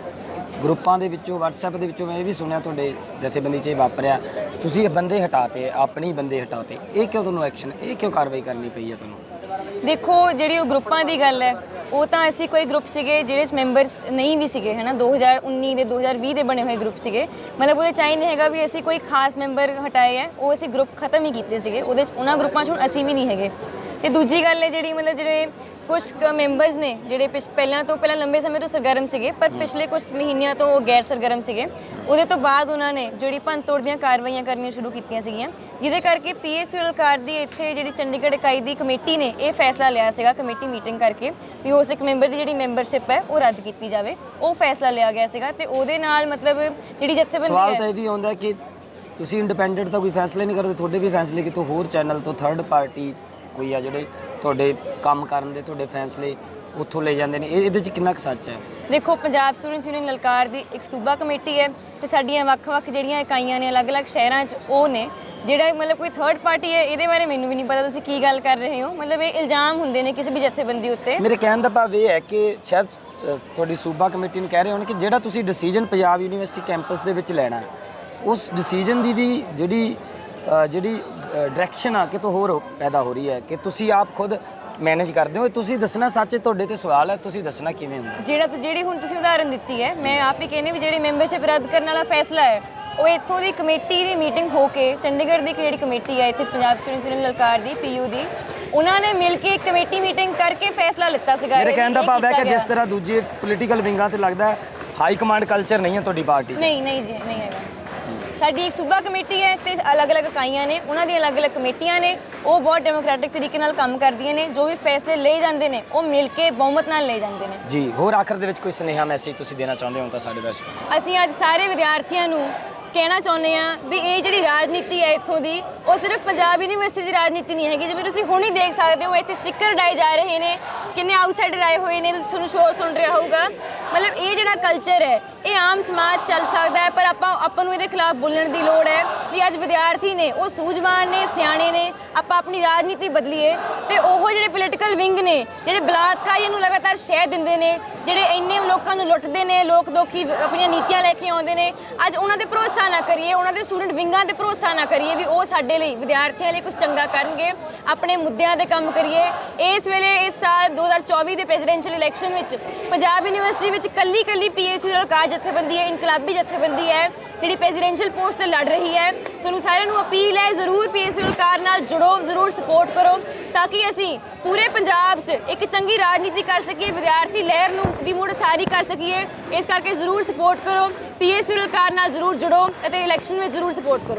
ਗਰੁੱਪਾਂ ਦੇ ਵਿੱਚੋਂ WhatsApp ਦੇ ਵਿੱਚੋਂ ਮੈਂ ਇਹ ਵੀ ਸੁਣਿਆ ਤੁਹਾਡੇ ਜਥੇਬੰਦੀ 'ਚ ਇਹ ਵਾਪਰਿਆ। ਤੁਸੀਂ ਇਹ ਬੰਦੇ ਹਟਾਤੇ ਆਪਣੀ ਬੰਦੇ ਹਟਾਤੇ। ਇਹ ਕਿਉਂ ਤੁਹਾਨੂੰ ਐਕਸ਼ਨ ਇਹ ਕਿਉਂ ਕਾਰਵਾਈ ਕਰਨੀ ਪਈ ਹੈ ਤੁਹਾਨੂੰ? ਦੇਖੋ ਜਿਹੜੀ ਉਹ ਗਰੁੱਪਾਂ ਦੀ ਗੱਲ ਹੈ ਉਹ ਤਾਂ ਅਸੀਂ ਕੋਈ ਗਰੁੱਪ ਸੀਗੇ ਜਿਹੜੇ ਚ ਮੈਂਬਰ ਨਹੀਂ ਵੀ ਸੀਗੇ, ਹਨਾ? 2019 ਦੇ 2020 ਦੇ ਬਣੇ ਹੋਏ ਗਰੁੱਪ ਸੀਗੇ। ਮਤਲਬ ਉਹਦੇ ਚਾਹੀ ਨਹੀਂ ਹੈਗਾ ਵੀ ਅਸੀਂ ਕੋਈ ਖਾਸ ਮੈਂਬਰ ਹਟਾਏ ਹੈ ਉਹ ਅਸੀਂ ਗਰੁੱਪ ਖਤਮ ਹੀ ਕੀਤੇ ਸੀਗੇ। ਉਹਦੇ ਚ ਉਹਨਾਂ ਗਰੁੱਪਾਂ 'ਚ ਹੁਣ ਅਸੀਂ ਵੀ ਨਹੀਂ ਹੈਗੇ। ਤੇ ਦੂਜੀ ਗੱਲ ਹੈ ਜਿਹੜੀ ਮਤਲਬ ਜਿਹੜੇ ਕੁਝ ਮੈਂਬਰਸ ਨੇ ਜਿਹੜੇ ਪਿਛ ਪਹਿਲਾਂ ਤੋਂ ਪਹਿਲਾਂ ਲੰਬੇ ਸਮੇਂ ਤੋਂ ਸਰਗਰਮ ਸੀਗੇ ਪਰ ਪਿਛਲੇ ਕੁਝ ਮਹੀਨਿਆਂ ਤੋਂ ਉਹ ਗੈਰ ਸਰਗਰਮ ਸੀਗੇ। ਉਹਦੇ ਤੋਂ ਬਾਅਦ ਉਹਨਾਂ ਨੇ ਜਿਹੜੀ ਭੰਨ ਤੋੜ ਦੀਆਂ ਕਾਰਵਾਈਆਂ ਕਰਨੀਆਂ ਸ਼ੁਰੂ ਕੀਤੀਆਂ ਸੀਗੀਆਂ ਜਿਹਦੇ ਕਰਕੇ ਪੀਐਸਯੂਐਲ ਕਾਰ ਦੀ ਇੱਥੇ ਜਿਹੜੀ ਚੰਡੀਗੜ੍ਹ ਇਕਾਈ ਦੀ ਕਮੇਟੀ ਨੇ ਇਹ ਫੈਸਲਾ ਲਿਆ ਸੀਗਾ ਕਮੇਟੀ ਮੀਟਿੰਗ ਕਰਕੇ ਵੀ ਉਸ ਇੱਕ ਮੈਂਬਰ ਦੀ ਜਿਹੜੀ ਮੈਂਬਰਸ਼ਿਪ ਹੈ ਉਹ ਰੱਦ ਕੀਤੀ ਜਾਵੇ। ਉਹ ਫੈਸਲਾ ਲਿਆ ਗਿਆ ਸੀਗਾ ਤੇ ਉਹਦੇ ਨਾਲ ਮਤਲਬ ਜਿਹੜੀ ਜਥੇਬੰਦੀ ਸਵਾਲ ਤਾਂ ਇਹ ਵੀ ਆਉਂਦਾ ਕਿ ਤੁਸੀਂ ਇੰਡੀਪੈਂਡੈਂਟ ਤਾਂ ਕੋਈ ਫੈਸਲੇ ਨਹੀਂ ਕਰਦੇ ਤੁਹਾਡੇ ਵੀ ਫੈਸਲੇ ਕਿਤੋਂ ਹੋਰ ਚੈਨਲ ਤੋਂ ਥਰਡ ਪਾਰਟੀ ਕੋਈ ਆ ਜਿਹੜੇ ਤੁਹਾਡੇ ਕੰਮ ਕਰਨ ਦੇ ਤੁਹਾਡੇ ਫੈਸਲੇ ਉੱਥੋਂ ਲੈ ਜਾਂਦੇ ਨੇ। ਇਹ ਇਹਦੇ 'ਚ ਕਿੰਨਾ ਕੁ ਸੱਚ ਹੈ? ਦੇਖੋ ਪੰਜਾਬ ਸਟੂਡੈਂਟਸ ਯੂਨੀਅਨ ਲਲਕਾਰ ਦੀ ਇੱਕ ਸੂਬਾ ਕਮੇਟੀ ਹੈ ਤੇ ਸਾਡੀਆਂ ਵੱਖ-ਵੱਖ ਜਿਹੜੀਆਂ ਇਕਾਈਆਂ ਨੇ ਅਲੱਗ-ਅਲੱਗ ਸ਼ਹਿਰਾਂ 'ਚ ਉਹ ਨੇ। ਜਿਹੜਾ ਮਤਲਬ ਕੋਈ ਥਰਡ ਪਾਰਟੀ ਹੈ ਇਹਦੇ ਬਾਰੇ ਮੈਨੂੰ ਵੀ ਨਹੀਂ ਪਤਾ ਤੁਸੀਂ ਕੀ ਗੱਲ ਕਰ ਰਹੇ ਹੋ? ਮਤਲਬ ਇਹ ਇਲਜ਼ਾਮ ਹੁੰਦੇ ਨੇ ਕਿਸੇ ਵੀ ਜਥੇਬੰਦੀ ਉੱਤੇ। ਮੇਰੇ ਕਹਿਣ ਦਾ ਭਾਵ ਇਹ ਹੈ ਕਿ ਸ਼ਾਇਦ ਤੁਹਾਡੀ ਸੂਬਾ ਕਮੇਟੀ ਨੂੰ ਕਹਿ ਰਹੇ ਹੋਣ ਕਿ ਜਿਹੜਾ ਤੁਸੀਂ ਡਿਸੀਜਨ ਪੰਜਾਬ ਯੂਨੀਵਰਸਿਟੀ ਕੈਂਪਸ ਦੇ ਵਿੱਚ ਲੈਣਾ ਹੈ ਉਸ ਡਿਸੀਜਨ ਦੀ ਵੀ ਜਿਹੜੀ ਜਿਹੜੀ ਡਾਇਰੈਕਸ਼ਨ ਆ ਕਿਤੋਂ ਹੋਰ ਹੋ- ਪੈਦਾ ਹੋ ਰਹੀ ਹੈ ਕਿ ਤੁਸੀਂ ਆਪ ਖੁਦ ਮੈਨੇਜ ਕਰਦੇ ਹੋ ਤੁਸੀਂ ਦੱਸਣਾ ਸੱਚ ਤੁਹਾਡੇ ਤੇ ਸਵਾਲ ਹੈ ਤੁਸੀਂ ਦੱਸਣਾ ਕਿਵੇਂ ਹੁੰਦਾ? ਜਿਹੜਾ ਜਿਹੜੀ ਹੁਣ ਤੁਸੀਂ ਉਦਾਹਰਨ ਦਿੱਤੀ ਹੈ ਮੈਂ ਆਪ ਹੀ ਕਹਿੰਦੀ ਵੀ ਜਿਹੜੀ ਮੈਂਬਰਸ਼ਿਪ ਰੱਦ ਕਰਨ ਵਾਲਾ ਫੈਸਲਾ ਹੈ ਉਹ ਇੱਥੋਂ ਦੀ ਕਮੇਟੀ ਦੀ ਮੀਟਿੰਗ ਹੋ ਕੇ ਚੰਡੀਗੜ੍ਹ ਦੀ ਜਿਹੜੀ ਕਮੇਟੀ ਹੈ ਇੱਥੇ ਪੰਜਾਬ ਸਟੂਡੈਂਟਸ ਯੂਨੀਅਨ ਲਲਕਾਰ ਦੀ ਪੀਯੂ ਦੀ ਉਹਨਾਂ ਨੇ ਮਿਲ ਕੇ ਇੱਕ ਕਮੇਟੀ ਮੀਟਿੰਗ ਕਰਕੇ ਫੈਸਲਾ ਲਿੱਤਾ ਸੀਗਾ। ਮੇਰੇ ਕਹਿਣ ਦਾ ਭਾਵ ਹੈ ਕਿ ਜਿਸ। ਤਰ੍ਹਾਂ ਦੂਜੇ ਪੋਲੀਟੀਕਲ ਵਿੰਗਾਂ ਤੇ ਲੱਗਦਾ ਹਾਈ ਕਮਾਂਡ ਕਲਚਰ ਨਹੀਂ ਹੈ ਤੁਹਾਡੀ ਪਾਰਟੀ ਨਹੀਂ ਨਹੀਂ ਜੀ ਨਹੀਂ ਹੈਗਾ। ਸਾਡੀ ਇੱਕ ਸੂਬਾ ਕਮੇਟੀ ਹੈ ਤੇ ਅਲੱਗ-ਅਲੱਗ ਇਕਾਈਆਂ ਨੇ ਉਹਨਾਂ ਦੀਆਂ ਅਲੱਗ-ਅਲੱਗ ਕਮੇਟੀਆਂ ਨੇ ਉਹ ਬਹੁਤ ਡੈਮੋਕ੍ਰੈਟਿਕ ਤਰੀਕੇ ਨਾਲ ਕੰਮ ਕਰਦੀਆਂ ਨੇ ਜੋ ਵੀ ਫੈਸਲੇ ਲਏ ਜਾਂਦੇ ਨੇ ਉਹ ਮਿਲ ਕੇ ਬਹੁਮਤ ਨਾਲ ਲਏ ਜਾਂਦੇ ਨੇ। ਜੀ ਹੋਰ ਆਖਰ ਦੇ ਵਿੱਚ ਕੋਈ ਸੁਨੇਹਾ ਮੈਸੇਜ ਤੁਸੀਂ ਦੇਣਾ ਚਾਹੁੰਦੇ ਹੋ ਤਾਂ ਸਾਡੇ ਦਰਸ਼ਕਾਂ ਨੂੰ? ਅਸੀਂ ਅੱਜ ਸਾਰੇ ਵਿਦਿਆਰਥੀਆਂ ਨੂੰ ਕਹਿਣਾ ਚਾਹੁੰਦੇ ਆ ਵੀ ਇਹ ਜਿਹੜੀ ਰਾਜਨੀਤੀ ਹੈ ਇੱਥੋਂ ਦੀ, ਉਹ ਸਿਰਫ ਪੰਜਾਬ ਯੂਨੀਵਰਸਿਟੀ ਦੀ ਰਾਜਨੀਤੀ ਨਹੀਂ ਹੈਗੀ। ਜਿਵੇਂ ਤੁਸੀਂ ਹੁਣ ਹੀ ਦੇਖ ਸਕਦੇ ਹੋ, ਇੱਥੇ ਸਟicker ਡਾਏ ਜਾ ਰਹੇ ਨੇ, ਕਿੰਨੇ ਆਊਟਸਾਈਡਰ ਆਏ ਹੋਏ ਨੇ ਤੁਹਾਨੂੰ ਸ਼ੋਰ ਸੁਣ ਰਿਹਾ ਹੋਊਗਾ। ਮਤਲਬ ਇਹ ਜਿਹੜਾ ਕਲਚਰ ਹੈ, ਇਹ ਆਮ ਸਮਾਜ ਚੱਲ ਸਕਦਾ ਹੈ, ਪਰ ਆਪਾਂ ਆਪਾਂ ਨੂੰ ਇਹਦੇ ਖਿਲਾਫ ਬੋਲਣ ਦੀ ਲੋੜ ਹੈ ਵੀ ਅੱਜ ਵਿਦਿਆਰਥੀ ਨੇ, ਉਹ ਸੂਝਵਾਨ ਨੇ, ਸਿਆਣੇ ਨੇ, ਆਪਾਂ ਆਪਣੀ ਰਾਜਨੀਤੀ ਬਦਲੀਏ। ਤੇ ਉਹ ਜਿਹੜੇ ਪੋਲੀਟੀਕਲ ਵਿੰਗ ਨੇ, ਜਿਹੜੇ ਬਲਾਤਕਾਰੀਆਂ ਨੂੰ ਲਗਾਤਾਰ ਸ਼ਹਿ ਦਿੰਦੇ ਨੇ, ਜਿਹੜੇ ਇੰਨੇ ਲੋਕਾਂ ਨੂੰ ਲੁੱਟਦੇ ਨੇ ਲੋਕ ਦੋਖੀ ਆਪਣੀਆਂ ਨੀਤੀਆਂ ਲੈ ਕੇ ਆਉਂਦੇ ਨੇ, ਅੱਜ ਉਹਨਾਂ ਤੇ ਭਰੋਸਾ ਨਾ ਕਰੀਏ, ਉਹਨਾਂ ਦੇ ਸਟੂਡੈਂਟ ਵਿੰਗਾਂ ਤੇ ਭਰੋਸਾ ਨਾ ਕਰੀਏ ਵੀ ਉਹ ਸਾਡੇ ਲਈ, ਵਿਦਿਆਰਥੀਆਂ ਲਈ ਕੁਝ ਚੰਗਾ ਕਰਨਗੇ, ਆਪਣੇ ਮੁੱਦਿਆਂ ਤੇ ਕੰਮ ਕਰੀਏ। ਇਸ ਵੇਲੇ ਇਸ ਸਾਲ 2024 ਦੇ ਪ੍ਰੈਜ਼ੀਡੈਂਸ਼ੀਅਲ ਇਲੈਕਸ਼ਨ ਵਿੱਚ ਪੰਜਾਬ ਯੂਨੀਵਰਸਿਟੀ ਵਿੱਚ ਕੱਲੀ ਕੱਲੀ ਪੀਐਚਯੂ ਰਲਕਾਰ ਜਥੇਬੰਦੀ ਹੈ, ਇਨਕਲਾਬੀ ਜਥੇਬੰਦੀ ਹੈ, ਜਿਹੜੀ ਪ੍ਰੈਜ਼ੀਡੈਂਸ਼ੀਅਲ ਪੋਸਟ ਤੇ ਲੜ ਰਹੀ ਹੈ। ਤੁਹਾਨੂੰ ਸਾਰਿਆਂ ਨੂੰ ਅਪੀਲ ਹੈ ਜ਼ਰੂਰ ਪੀਐਚਯੂ ਰਲਕਾਰ ਨਾਲ ਜੁੜੋ, ਜ਼ਰੂਰ ਸਪੋਰਟ ਕਰੋ, ਤਾਂ ਕਿ ਅਸੀਂ ਪੂਰੇ ਪੰਜਾਬ 'ਚ ਇੱਕ ਚੰਗੀ ਰਾਜਨੀਤੀ ਕਰ ਸਕੀਏ, ਵਿਦਿਆਰਥੀ ਲਹਿਰ ਨੂੰ ਦੀ ਮੁੜ ਸਾਰੀ ਕਰ ਸਕੀਏ। ਇਸ ਕਰਕੇ ਜ਼ਰੂਰ ਸਪੋਰਟ ਕਰੋ। ਪੀਐਚਯੂ ਕਾਰ ਨਾਲ ਜ਼ਰੂਰ ਜੁੜੋ ਅਤੇ ਇਲੈਕਸ਼ਨ ਵਿੱਚ ਜ਼ਰੂਰ ਸਪੋਰਟ ਕਰੋ।